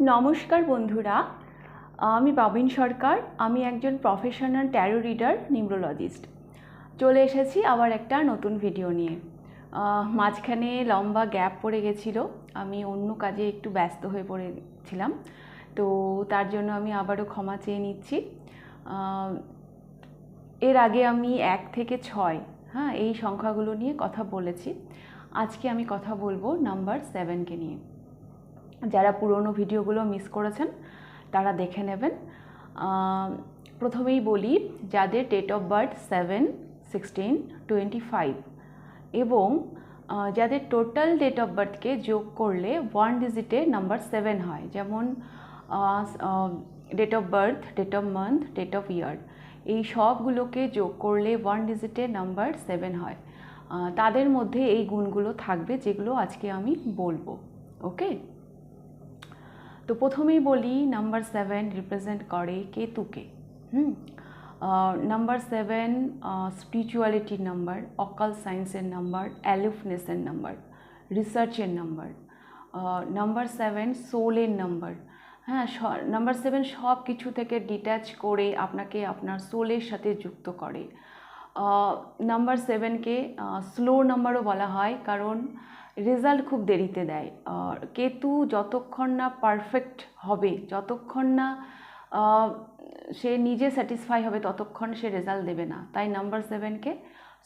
নমস্কার বন্ধুরা, আমি বাবিন সরকার, আমি একজন প্রফেশনাল ট্যারো রিডার নিউরোলজিস্ট চলে এসেছি আবার একটা নতুন ভিডিও নিয়ে। মাঝখানে লম্বা গ্যাপ পড়ে গেছিল, আমি অন্য কাজে একটু ব্যস্ত হয়ে পড়েছিলাম, তো তার জন্য আমি আবারও ক্ষমা চেয়ে নিচ্ছি। এর আগে আমি এক থেকে ছয় হ্যাঁ এই সংখ্যাগুলো নিয়ে কথা বলেছি। আজকে আমি কথা বলব নাম্বার সেভেনকে নিয়ে। যারা পুরনো ভিডিওগুলো মিস করেছেন, তারা দেখে নেবেন। প্রথমেই বলি যাদের date of birth seven sixteen twenty five এবং যাদের টোটাল ডেট অফ বার্থকে যোগ করলে ওয়ান ডিজিটে নাম্বার সেভেন হয়। যেমন date of birth date of month date of year এই সবগুলোকে যোগ করলে ওয়ান ডিজিটে নাম্বার সেভেন হয়। তাদের মধ্যে এই গুণগুলো থাকবে যেগুলো আজকে আমি বলব। ওকে তো প্রথমেই বলি নাম্বার সেভেন রিপ্রেজেন্ট করে কেতুকে। হুম? নাম্বার সেভেন স্পিরিচুয়ালিটির নাম্বার অকাল সায়েন্সের নাম্বার অ্যালুফনেসের নাম্বার রিসার্চের নাম্বার নাম্বার সেভেন সোলের নাম্বার হ্যাঁ নাম্বার সেভেন সব কিছু থেকে ডিট্যাচ করে আপনাকে আপনার সোলের সাথে যুক্ত করে। নাম্বার সেভেনকে স্লো নাম্বারও বলা হয়, কারণ রেজাল্ট খুব দেরিতে দেয়। কেতু যতক্ষণ না পারফেক্ট হবে, যতক্ষণ না সে নিজে স্যাটিসফাই হবে, ততক্ষণ সে রেজাল্ট দেবে না। তাই নাম্বার সেভেনকে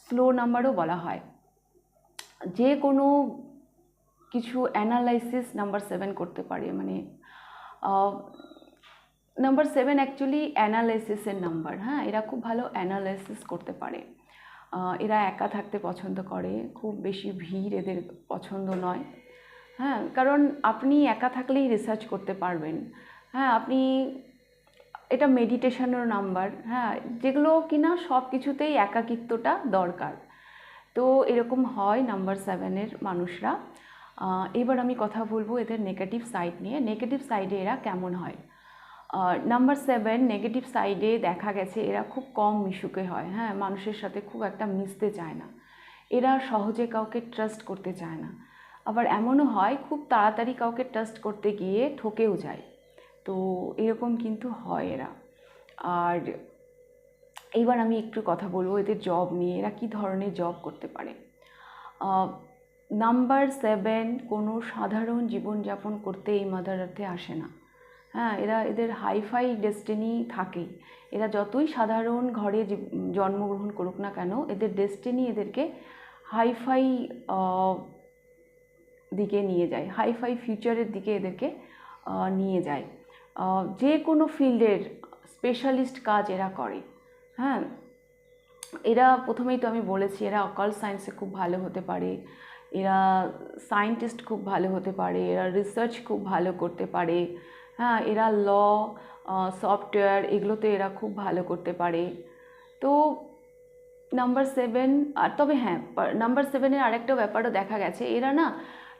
স্লো নাম্বারও বলা হয়। যে কোনো কিছু অ্যানালাইসিস নাম্বার সেভেন করতে পারে। মানে নাম্বার সেভেন অ্যাকচুয়ালি অ্যানালাইসিসের নাম্বার হ্যাঁ? এরা খুব ভালো অ্যানালাইসিস করতে পারে। এরা একা থাকতে পছন্দ করে, খুব বেশি ভিড় এদের পছন্দ নয়। হ্যাঁ কারণ আপনি একা থাকলেই রিসার্চ করতে পারবেন। হ্যাঁ আপনি, এটা মেডিটেশনের নাম্বার হ্যাঁ? যেগুলো কিনা সব কিছুতেই একাকিত্বটা দরকার। তো এরকম হয় নাম্বার সেভেনের মানুষরা। এবার আমি কথা বলব এদের নেগেটিভ সাইড নিয়ে। নেগেটিভ সাইডে এরা কেমন হয়? নাম্বার সেভেন নেগেটিভ সাইডে দেখা গেছে এরা খুব কম মিশুকে হয় হ্যাঁ? মানুষের সাথে খুব একটা মিশতে চায় না। এরা সহজে কাউকে ট্রাস্ট করতে চায় না। আবার এমনও হয়, খুব তাড়াতাড়ি কাউকে ট্রাস্ট করতে গিয়ে ঠকেও যায়। তো এরকম কিন্তু হয় এরা। আর এইবার আমি একটু কথা বলব এদের জব নিয়ে, এরা কী ধরনের জব করতে পারে? নাম্বার সেভেন কোনো সাধারণ জীবনযাপন করতে এই মাদার আর্থে আসে না। হ্যাঁ এরা এদের হাইফাই ডেস্টিনি থাকেই। এরা যতই সাধারণ ঘরে জন্মগ্রহণ করুক না কেন, এদের ডেস্টিনি এদেরকে হাইফাই দিকে নিয়ে যায়, হাইফাই ফিউচারের দিকে এদেরকে নিয়ে যায়। যে কোনো ফিল্ডের স্পেশালিস্ট কাজ এরা করে। হ্যাঁ এরা প্রথমেই তো আমি বলেছি, এরা অকাল সায়েন্সে খুব ভালো হতে পারে, এরা সায়েন্টিস্ট খুব ভালো হতে পারে, এরা রিসার্চ খুব ভালো করতে পারে হ্যাঁ এরা ল সফটওয়্যার এগুলোতে এরা খুব ভালো করতে পারে। তো নাম্বার সেভেন আর তবে হ্যাঁ নাম্বার সেভেনের আরেকটা ব্যাপারও দেখা গেছে। এরা না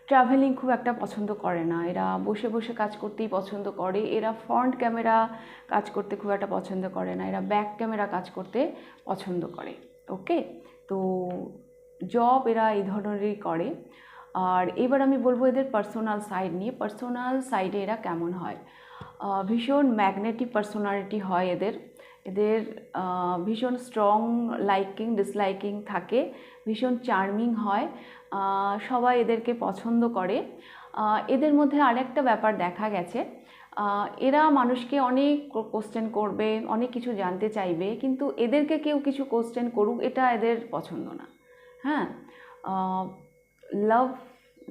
ট্রাভেলিং খুব একটা পছন্দ করে না। এরা বসে বসে কাজ করতেই পছন্দ করে। এরা ফ্রন্ট ক্যামেরা কাজ করতে খুব একটা পছন্দ করে না। এরা ব্যাক ক্যামেরা কাজ করতে পছন্দ করে। ওকে তো জব এরা এই ধরনেরই করে। আর এবার আমি বলব এদের পার্সোনাল সাইড নিয়ে। পার্সোনাল সাইডে এরা কেমন হয়? ভীষণ ম্যাগনেটিক পার্সোনালিটি হয় এদের। এদের ভীষণ স্ট্রং লাইকিং ডিসলাইকিং থাকে। ভীষণ চার্মিং হয়। সবাই এদেরকে পছন্দ করে। এদের মধ্যে আরেকটা ব্যাপার দেখা গেছে। এরা মানুষকে অনেক কোশ্চেন করবে, অনেক কিছু জানতে চাইবে, কিন্তু এদেরকে কেউ কিছু কোশ্চেন করুক, এটা এদের পছন্দ না। হ্যাঁ? লাভ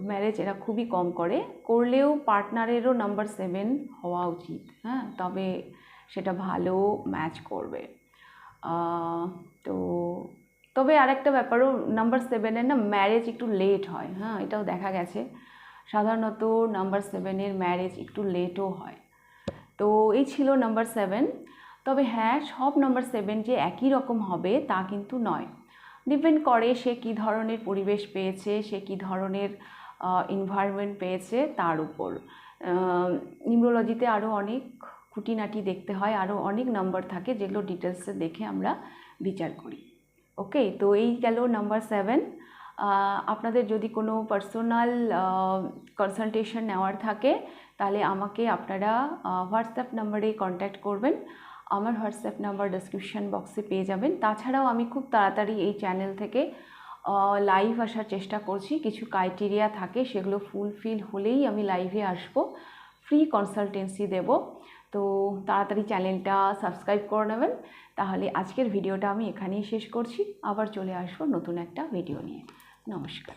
ম্যারেজ এরা খুবই কম করে, করলেও পার্টনারেরও নাম্বার সেভেন হওয়া উচিত হ্যাঁ? তবে সেটা ভালো ম্যাচ করবে। তো তবে আরেকটা ব্যাপারও নাম্বার সেভেনের না ম্যারেজ একটু লেট হয় হ্যাঁ? এটাও দেখা গেছে। সাধারণত নাম্বার সেভেনের ম্যারেজ একটু লেটও হয়। তো এই ছিল নাম্বার সেভেন তবে হ্যাঁ সব নাম্বার সেভেন যে একই রকম হবে তা কিন্তু নয়। ডিপেন্ড করে সে কী ধরনের পরিবেশ পেয়েছে, সে কী ধরনের এনভায়রনমেন্ট পেয়েছে তার উপর। নিউরোলজিতে আরও অনেক খুঁটিনাটি দেখতে হয় আরও অনেক নাম্বার থাকে যেগুলো ডিটেলসে দেখে আমরা বিচার করি। ওকে তো এই গেল নাম্বার সেভেন আপনাদের যদি কোনো পার্সোনাল কনসালটেশন নেওয়ার থাকে, তাহলে আমাকে আপনারা হোয়াটসঅ্যাপ নাম্বারে কন্ট্যাক্ট করবেন। আমার হোয়াটসঅ্যাপ নাম্বার ডিসক্রিপশন বক্সে পেয়ে যাবেন। তাছাড়াও আমি খুব তাড়াতাড়ি এই চ্যানেল থেকে লাইভ আসার চেষ্টা করছি। কিছু ক্রাইটেরিয়া থাকে, সেগুলো ফুলফিল হলেই আমি লাইভে আসব। ফ্রি কনসালটেন্সি দেব। তো তাড়াতাড়ি চ্যানেলটা সাবস্ক্রাইব করে নেবেন। তাহলে আজকের ভিডিওটা আমি এখানেই শেষ করছি। আবার চলে আসব নতুন একটা ভিডিও নিয়ে। নমস্কার।